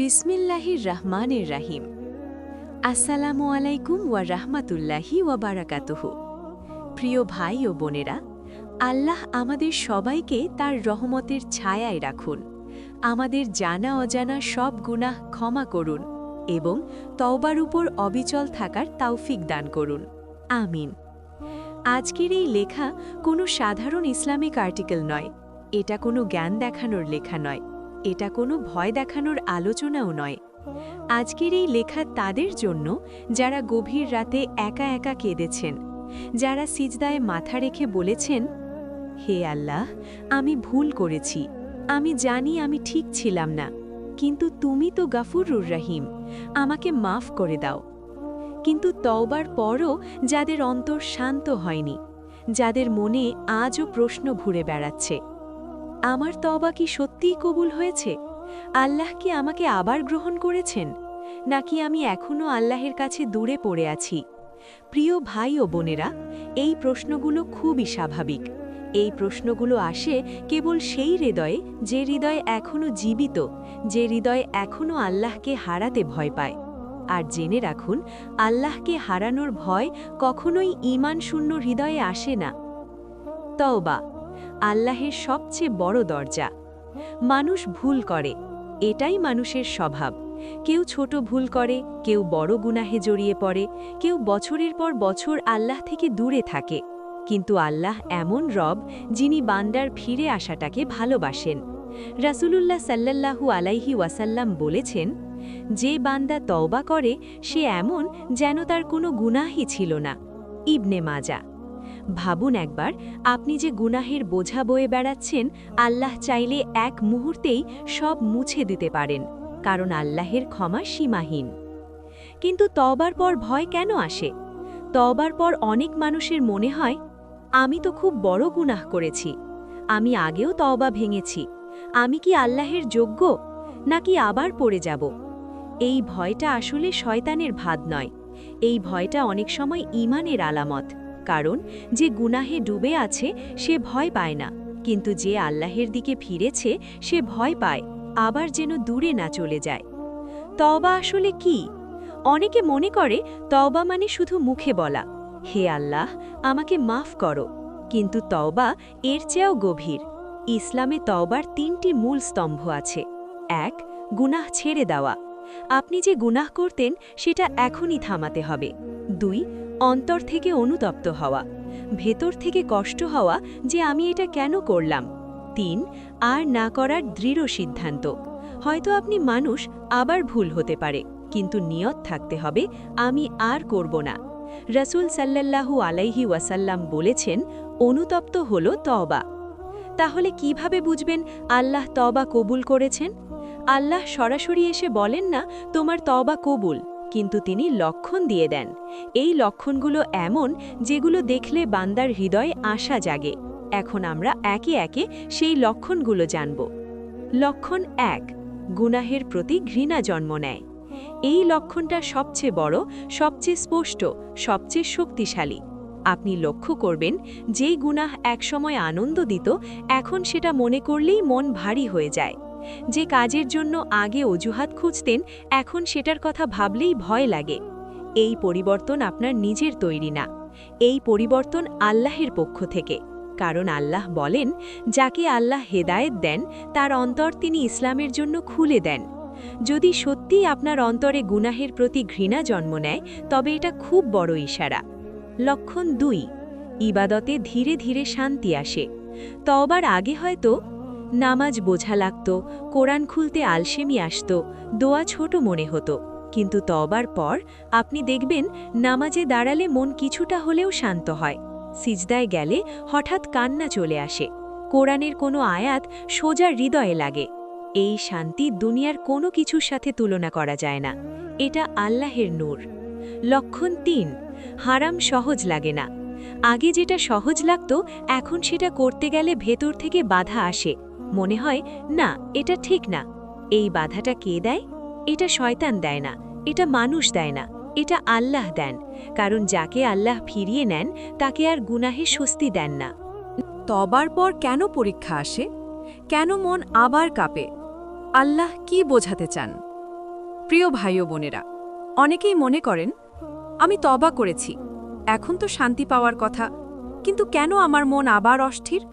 বিসমিল্লাহির রহমানের রাহিম। আসসালামু আলাইকুম ওয়া রাহমাতুল্লাহি ওয়া বারাকাতুহু। প্রিয় ভাই ও বোনেরা, আল্লাহ আমাদের সবাইকে তার রহমতের ছায়ায় রাখুন। আমাদের জানা অজানা সব গুনাহ ক্ষমা করুন এবং তওবার উপর অবিচল থাকার তাওফিক দান করুন। আমিন। আজকের এই লেখা কোনো সাধারণ ইসলামিক আর্টিকেল নয়। এটা কোনো জ্ঞান দেখানোর লেখা নয়। এটা কোনো ভয় দেখানোর আলোচনাও নয়। আজকের এই লেখা তাদের জন্য যারা গভীর রাতে একা একা কেঁদেছেন, যারা সিজদায় মাথা রেখে বলেছেন, হে আল্লাহ, আমি ভুল করেছি, আমি জানি আমি ঠিক ছিলাম না, কিন্তু তুমি তো গাফুরুর রাহিম, আমাকে মাফ করে দাও। কিন্তু তওবার পরও যাদের অন্তর শান্ত হয়নি, যাদের মনে আজও প্রশ্ন ঘুরে বেড়াচ্ছে আমার তবা কি সত্যিই কবুল হয়েছে? আল্লাহ কি আমাকে আবার গ্রহণ করেছেন? নাকি আমি এখনও আল্লাহের কাছে দূরে পড়ে আছি? প্রিয় ভাই ও বোনেরা, এই প্রশ্নগুলো খুবই স্বাভাবিক। এই প্রশ্নগুলো আসে কেবল সেই হৃদয়ে যে হৃদয় এখনও জীবিত, যে হৃদয় এখনও আল্লাহকে হারাতে ভয় পায়। আর জেনে রাখুন, আল্লাহকে হারানোর ভয় কখনোই ঈমান শূন্য হৃদয়ে আসে না। তওবা আল্লাহের সবচেয়ে বড় দরজা। মানুষ ভুল করে, এটাই মানুষের স্বভাব। কেউ ছোট ভুল করে, কেউ বড় গুনাহে জড়িয়ে পড়ে, কেউ বছরের পর বছর আল্লাহ থেকে দূরে থাকে। কিন্তু আল্লাহ এমন রব, যিনি বান্দার ফিরে আসাটাকে ভালোবাসেন। রাসূলুল্লাহ সাল্লাল্লাহু আলাইহি ওয়াসাল্লাম বলেছেন, যে বান্দা তওবা করে, সে এমন যেন তার কোনো গুনাহই ছিল না। ইবনে মাজা ভাবুন একবার, আপনি যে গুনাহের বোঝা বয়ে বেড়াচ্ছেন, আল্লাহ চাইলে এক মুহূর্তেই সব মুছে দিতে পারেন, কারণ আল্লাহের ক্ষমা সীমাহীন। কিন্তু তবার পর ভয় কেন আসে? তবার পর অনেক মানুষের মনে হয়, আমি তো খুব বড় গুনাহ করেছি, আমি আগেও তওবা ভেঙেছি, আমি কি আল্লাহের যোগ্য, নাকি আবার পড়ে যাব? এই ভয়টা আসলে শয়তানের ভাদ নয়, এই ভয়টা অনেক সময় ইমানের আলামত। কারণ যে গুনাহে ডুবে আছে, সে ভয় পায় না। কিন্তু যে আল্লাহের দিকে ফিরেছে, সে ভয় পায়, আবার যেন দূরে না চলে যায়। তওবা আসলে কি? অনেকে মনে করে, তওবা মানে শুধু মুখে বলা। হে আল্লাহ, আমাকে মাফ করো। কিন্তু তওবা এর চেয়েও গভীর। ইসলামে তওবার তিনটি মূল স্তম্ভ আছে। এক, গুনাহ ছেড়ে দেওয়া। আপনি যে গুনাহ করতেন, সেটা এখনই থামাতে হবে। দুই অন্তর থেকে অনুতপ্ত হওয়া, ভেতর থেকে কষ্ট হওয়া যে আমি এটা কেন করলাম। তিন, আর না করার দৃঢ় সিদ্ধান্ত। হয়তো আপনি মানুষ, আবার ভুল হতে পারে, কিন্তু নিয়ত থাকতে হবে, আমি আর করব না। রসুল সাল্লাল্লাহু আলাইহি ওয়াসাল্লাম বলেছেন, অনুতপ্ত হল তবা তাহলে কীভাবে বুঝবেন আল্লাহ তবা কবুল করেছেন? আল্লাহ সরাসরি এসে বলেন না, তোমার তবা কবুল। কিন্তু তিনি লক্ষণ দিয়ে দেন। এই লক্ষণগুলো এমন যেগুলো দেখলে বান্দার হৃদয়ে আশা জাগে। এখন আমরা একে একে সেই লক্ষণগুলো জানব। লক্ষণ এক, গুনাহের প্রতি ঘৃণা জন্ম নেয়। এই লক্ষণটা সবচেয়ে বড়, সবচেয়ে স্পষ্ট, সবচেয়ে শক্তিশালী। আপনি লক্ষ্য করবেন, যেই গুনাহ একসময় আনন্দ দিত, এখন সেটা মনে করলেই মন ভারী হয়ে যায়। যে কাজের জন্য আগে অজুহাত খুঁজতেন, এখন সেটার কথা ভাবলেই ভয় লাগে। এই পরিবর্তন আপনার নিজের তৈরি না। এই পরিবর্তন আল্লাহের পক্ষ থেকে। কারণ আল্লাহ বলেন, যাকে আল্লাহ হেদায়েত দেন, তার অন্তর তিনি ইসলামের জন্য খুলে দেন। যদি সত্যিই আপনার অন্তরে গুনাহের প্রতি ঘৃণা জন্ম নেয়, তবে এটা খুব বড় ইশারা। লক্ষণ দুই, ইবাদতে ধীরে ধীরে শান্তি আসে। তবার আগে হয়তো নামাজ বোঝা লাগত, কোরআন খুলতে আলসেমি আসত, দোয়া ছোট মনে হতো। কিন্তু তবার পর আপনি দেখবেন নামাজে দাঁড়ালে মন কিছুটা হলেও শান্ত হয়। সিজদায় গেলে হঠাৎ কান্না চলে আসে। কোরআনের কোনো আয়াত সোজা হৃদয়ে লাগে। এই শান্তি দুনিয়ার কোনো কিছুর সাথে তুলনা করা যায় না। এটা আল্লাহের নূর। লক্ষণ তিন, হারাম সহজ লাগে না। আগে যেটা সহজ লাগত, এখন সেটা করতে গেলে ভেতর থেকে বাধা আসে। মনে হয়, না, এটা ঠিক না। এই বাধাটা কে দেয়? এটা শয়তান দেয় না। এটা মানুষ দেয় না। এটা আল্লাহ দেন। কারণ যাকে আল্লাহ ফিরিয়ে নেন, তাকে আর গুনাহে স্বস্তি দেন না। তবার পর কেন পরীক্ষা আসে? কেন মন আবার কাঁপে? আল্লাহ কি বোঝাতে চান? প্রিয় ভাই ও বোনেরা, অনেকেই মনে করেন, আমি তবা করেছি। এখন তো শান্তি পাওয়ার কথা। কিন্তু কেন আমার মন আবার অস্থির?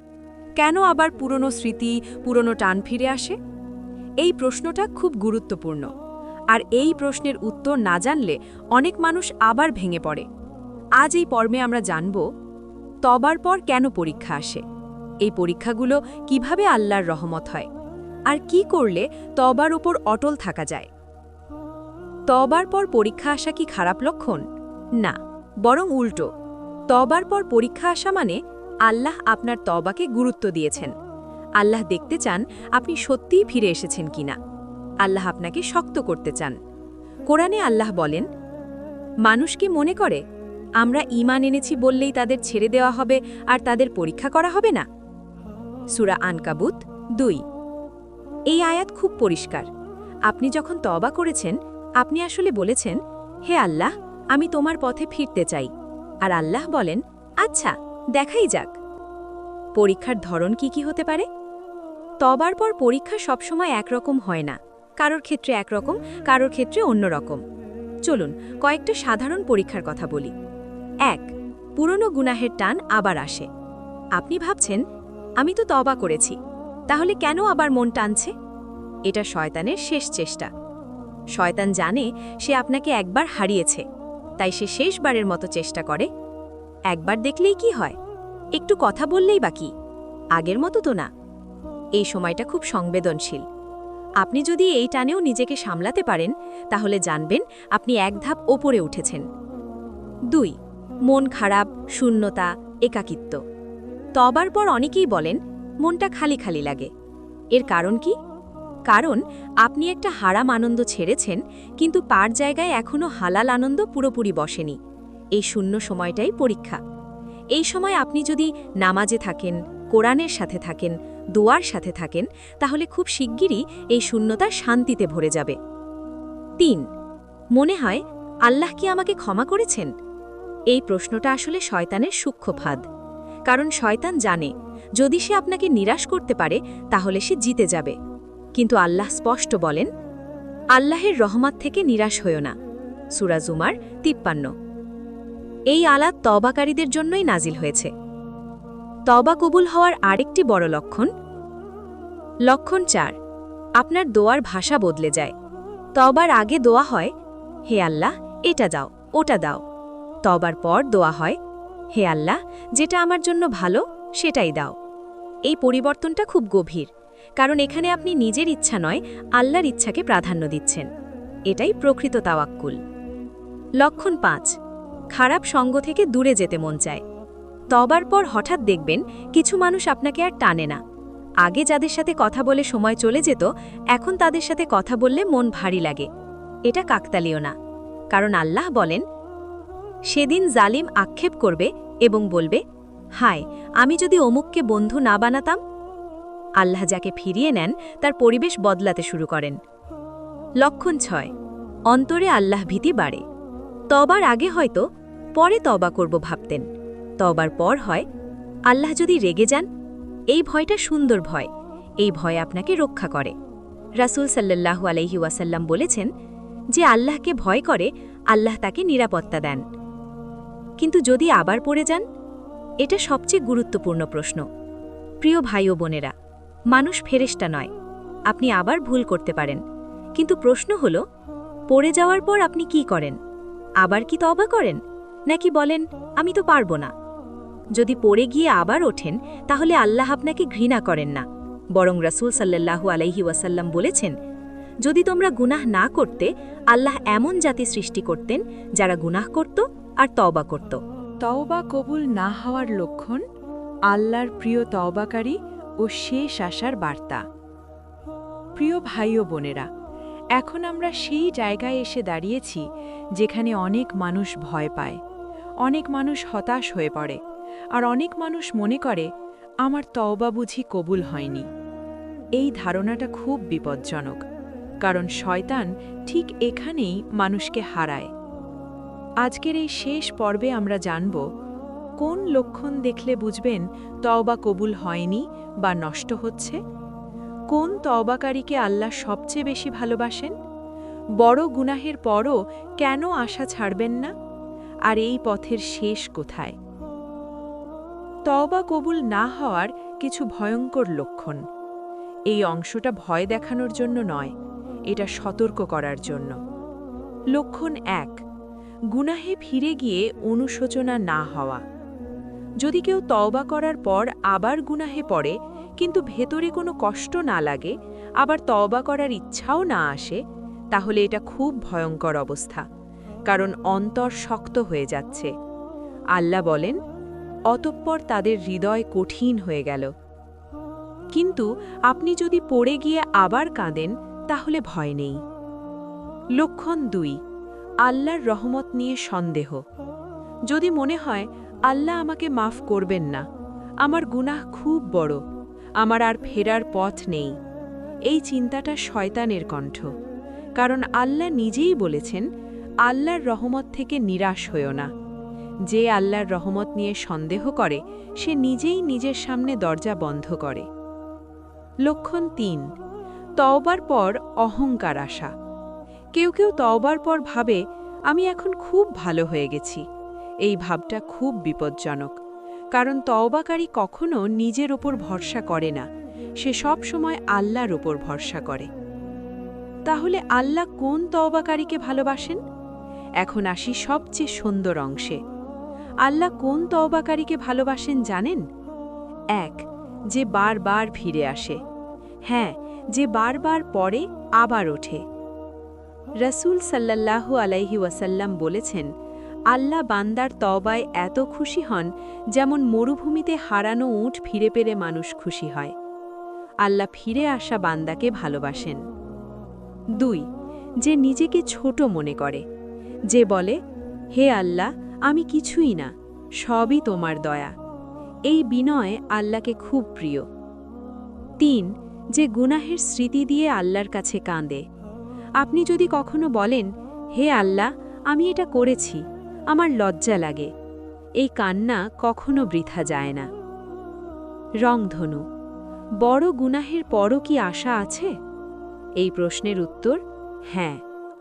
কেন আবার পুরনো স্মৃতি, পুরনো টান ফিরে আসে? এই প্রশ্নটা খুব গুরুত্বপূর্ণ। আর এই প্রশ্নের উত্তর না জানলে অনেক মানুষ আবার ভেঙে পড়ে। আজ এই পর্বে আমরা জানব, তবার পর কেন পরীক্ষা আসে? এই পরীক্ষাগুলো কীভাবে আল্লাহর রহমত হয়? আর কি করলে তবার উপর অটল থাকা যায়? তবার পর পরীক্ষা আসা কি খারাপ লক্ষণ? না, বরং উল্টো। তবার পর পরীক্ষা আসা মানে আল্লাহ আপনার তবাকে গুরুত্ব দিয়েছেন। আল্লাহ দেখতে চান আপনি সত্যিই ফিরে এসেছেন কিনা। আল্লাহ আপনাকে শক্ত করতে চান। কোরআনে আল্লাহ বলেন, মানুষ কি মনে করে, আমরা ঈমান এনেছি বললেই তাদের ছেড়ে দেওয়া হবে আর তাদের পরীক্ষা করা হবে না? সুরা আনকাবুত দুই। এই আয়াত খুব পরিষ্কার। আপনি যখন তবা করেছেন, আপনি আসলে বলেছেন, হে আল্লাহ, আমি তোমার পথে ফিরতে চাই। আর আল্লাহ বলেন আচ্ছা দেখাই যাক। পরীক্ষার ধরন কি কি হতে পারে? তবার পর পরীক্ষা সবসময় একরকম হয় না। কারোর ক্ষেত্রে একরকম, কারোর ক্ষেত্রে অন্যরকম। চলুন, কয়েকটা সাধারণ পরীক্ষার কথা বলি। এক, পুরনো গুনাহের টান আবার আসে। আপনি ভাবছেন, আমি তো তবা করেছি, তাহলে কেন আবার মন টানছে? এটা শয়তানের শেষ চেষ্টা। শয়তান জানে সে আপনাকে একবার হারিয়েছে, তাই সে শেষবারের মতো চেষ্টা করে একবার দেখলেই কি হয়? একটু কথা বললেই বাকি আগের মতো তো না। এই সময়টা খুব সংবেদনশীল। আপনি যদি এই টানেও নিজেকে সামলাতে পারেন, তাহলে জানবেন আপনি এক ধাপ ওপরে উঠেছেন। দুই, মন খারাপ, শূন্যতা, একাকিত্ব। তবার পর অনেকেই বলেন, মনটা খালি খালি লাগে। এর কারণ কি? কারণ আপনি একটা হারাম আনন্দ ছেড়েছেন, কিন্তু পার জায়গায় এখনও হালাল আনন্দ পুরোপুরি বসেনি। এই শূন্য সময়টাই পরীক্ষা। এই সময় আপনি যদি নামাজে থাকেন, কোরআনের সাথে থাকেন, দোয়ার সাথে থাকেন, তাহলে খুব শিগগিরই এই শূন্যতা শান্তিতে ভরে যাবে। তিন, মনে হয়, আল্লাহ কি আমাকে ক্ষমা করেছেন? এই প্রশ্নটা আসলে শয়তানের সূক্ষ্ম ফাঁদ কারণ শয়তান জানে, যদি সে আপনাকে নিরাশ করতে পারে, তাহলে সে জিতে যাবে। কিন্তু আল্লাহ স্পষ্ট বলেন, আল্লাহের রহমত থেকে নিরাশ হইও না। সুরাজুমার তিপ্পান্ন। এই আলাদ তবাকারীদের জন্যই নাজিল হয়েছে। তবা কবুল হওয়ার আরেকটি বড় লক্ষণ। লক্ষণ চার, আপনার দোয়ার ভাষা বদলে যায়। তবার আগে দোয়া হয়, হে আল্লাহ, এটা দাও, ওটা দাও। তবার পর দোয়া হয়, হে আল্লাহ, যেটা আমার জন্য ভালো, সেটাই দাও। এই পরিবর্তনটা খুব গভীর, কারণ এখানে আপনি নিজের ইচ্ছা নয়, আল্লাহর ইচ্ছাকে প্রাধান্য দিচ্ছেন। এটাই প্রকৃত তাওয়াক্কুল। লক্ষণ পাঁচ খারাপ সঙ্গ থেকে দূরে যেতে মন চায়। তবার পর হঠাৎ দেখবেন কিছু মানুষ আপনাকে আর টানে না। আগে যাদের সাথে কথা বলে সময় চলে যেত, এখন তাদের সাথে কথা বললে মন ভারী লাগে। এটা কাকতালীয় না। কারণ আল্লাহ বলেন, সেদিন জালিম আক্ষেপ করবে এবং বলবে, হায়, আমি যদি অমুককে বন্ধু না বানাতাম, আল্লাহ যাকে ফিরিয়ে নেন, তার পরিবেশ বদলাতে শুরু করেন। লক্ষণ ছয়, অন্তরে আল্লাহ ভীতি বাড়ে। তবার আগে হয়তো পরে তবা করব ভাবতেন। তবার পর হয়, আল্লাহ যদি রেগে যান, এই ভয়টা সুন্দর ভয়, এই ভয় আপনাকে রক্ষা করে। রাসুল সাল্লাল্লাহু আলহি ওয়াসাল্লাম বলেছেন যে আল্লাহকে ভয় করে, আল্লাহ তাকে নিরাপত্তা দেন। কিন্তু যদি আবার পড়ে যান, এটা সবচেয়ে গুরুত্বপূর্ণ প্রশ্ন। প্রিয় ভাই ও বোনেরা, মানুষ ফেরেস্টা নয়, আপনি আবার ভুল করতে পারেন। কিন্তু প্রশ্ন হল, পড়ে যাওয়ার পর আপনি কি করেন? আবার কি তবা করেন? নাকি বলেন, আমি তো পারব না। যদি পড়ে গিয়ে আবার ওঠেন, তাহলে আল্লাহ আপনাকে ঘৃণা করেন না। বরং রাসুল সাল্লাল্লাহু আলাইহি ওয়াসাল্লাম বলেছেন, যদি তোমরা গুনাহ না করতে, আল্লাহ এমন জাতি সৃষ্টি করতেন, যারা গুনাহ করত আর তওবা করত। তওবা কবুল না হওয়ার লক্ষণ আল্লাহর প্রিয় তওবাকারী ও শেষ আসার বার্তা। প্রিয় ভাই ও বোনেরা, এখন আমরা সেই জায়গায় এসে দাঁড়িয়েছি, যেখানে অনেক মানুষ ভয় পায়। অনেক মানুষ হতাশ হয়ে পড়ে, আর অনেক মানুষ মনে করে, আমার তওবা বুঝি কবুল হয়নি। এই ধারণাটা খুব বিপজ্জনক, কারণ শয়তান ঠিক এখানেই মানুষকে হারায়। আজকের এই শেষ পর্বে আমরা জানব, কোন লক্ষণ দেখলে বুঝবেন তওবা কবুল হয়নি বা নষ্ট হচ্ছে? কোন তওবাকারীকে আল্লাহ সবচেয়ে বেশি ভালোবাসেন? বড় গুনাহের পরও কেন আশা ছাড়বেন না? আর এই পথের শেষ কোথায়? তওবা কবুল না হওয়ার কিছু ভয়ঙ্কর লক্ষণ। এই অংশটা ভয় দেখানোর জন্য নয়, এটা সতর্ক করার জন্য। লক্ষণ এক, গুনাহে ফিরে গিয়ে অনুশোচনা না হওয়া। যদি কেউ তওবা করার পর আবার গুনাহে পড়ে, কিন্তু ভেতরে কোনো কষ্ট না লাগে, আবার তওবা করার ইচ্ছাও না আসে, তাহলে এটা খুব ভয়ঙ্কর অবস্থা। কারণ অন্তর শক্ত হয়ে যাচ্ছে। আল্লাহ বলেন, অতঃপর তাদের হৃদয় কঠিন হয়ে গেল। কিন্তু আপনি যদি পড়ে গিয়ে আবার কাঁদেন, তাহলে ভয় নেই। লক্ষণ দুই, আল্লাহর রহমত নিয়ে সন্দেহ। যদি মনে হয়, আল্লাহ আমাকে মাফ করবেন না, আমার গুনাহ খুব বড়, আমার আর ফেরার পথ নেই। এই চিন্তাটা শয়তানের কণ্ঠ। কারণ আল্লাহ নিজেই বলেছেন আল্লাহর রহমত থেকে নিরাশ হয়েও না। যে আল্লাহর রহমত নিয়ে সন্দেহ করে, সে নিজেই নিজের সামনে দরজা বন্ধ করে। লক্ষণ তিন, তওবার পর অহংকার আসা। কেউ কেউ তওবার পর ভাবে, আমি এখন খুব ভালো হয়ে গেছি। এই ভাবটা খুব বিপজ্জনক, কারণ তওবাকারী কখনো নিজের ওপর ভরসা করে না। সে সব সময় আল্লাহর ওপর ভরসা করে। তাহলে আল্লাহ কোন তওবাকারীকে ভালোবাসেন? এখন আসি সবচেয়ে সুন্দর অংশে। আল্লাহ কোন তওবাকারীকে ভালোবাসেন জানেন? এক, যে বারবার ফিরে আসে। হ্যাঁ যে বারবার পরে আবার ওঠে। রসুল সাল্লাল্লাহু আলাইহি ওয়াসাল্লাম বলেছেন, আল্লাহ বান্দার তবায় এত খুশি হন, যেমন মরুভূমিতে হারানো উঠ ফিরে পেরে মানুষ খুশি হয়। আল্লাহ ফিরে আসা বান্দাকে ভালোবাসেন। দুই, যে নিজেকে ছোট মনে করে। যে বলে, হে আল্লাহ, আমি কিছুই না, সবই তোমার দয়া। এই বিনয় আল্লাহকে খুব প্রিয়। তিন, যে গুনাহের স্মৃতি দিয়ে আল্লাহর কাছে কাঁদে। আপনি যদি কখনো বলেন, হে আল্লাহ, আমি এটা করেছি, আমার লজ্জা লাগে, এই কান্না কখনো বৃথা যায় না। রংধনু, বড় গুনাহের পরও কি আশা আছে? এই প্রশ্নের উত্তর হ্যাঁ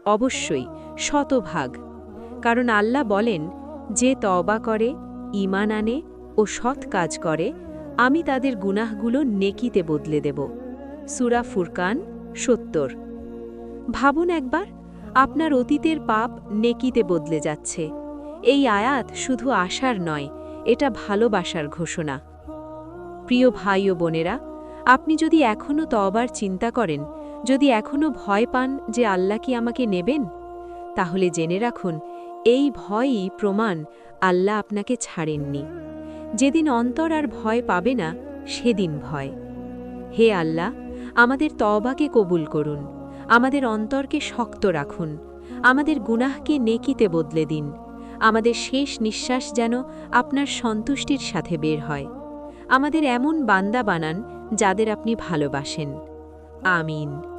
অবশ্যই শতভাগ। কারণ আল্লাহ বলেন, যে তওবা করে ইমান আনে ও সৎ কাজ করে, আমি তাদের গুনাহগুলো নেকিতে বদলে দেব। সুরা ফুরকান সত্তর। ভাবুন একবার, আপনার অতীতের পাপ নেকিতে বদলে যাচ্ছে। এই আয়াত শুধু আশার নয়, এটা ভালোবাসার ঘোষণা। প্রিয় ভাই ও বোনেরা, আপনি যদি এখনও তবার চিন্তা করেন, যদি এখনও ভয় পান যে আল্লাহ কি আমাকে নেবেন তাহলে জেনে রাখুন, এই ভয়ই প্রমাণ আল্লাহ আপনাকে ছাড়েননি। যেদিন অন্তর আর ভয় পাবে না, সেদিন ভয়। হে আল্লাহ, আমাদের তবাকে কবুল করুন, আমাদের অন্তরকে শক্ত রাখুন, আমাদের গুনাহকে নেকিতে বদলে দিন, আমাদের শেষ নিঃশ্বাস যেন আপনার সন্তুষ্টির সাথে বের হয়। আমাদের এমন বান্দা বানান যাদের আপনি ভালোবাসেন। আমিন।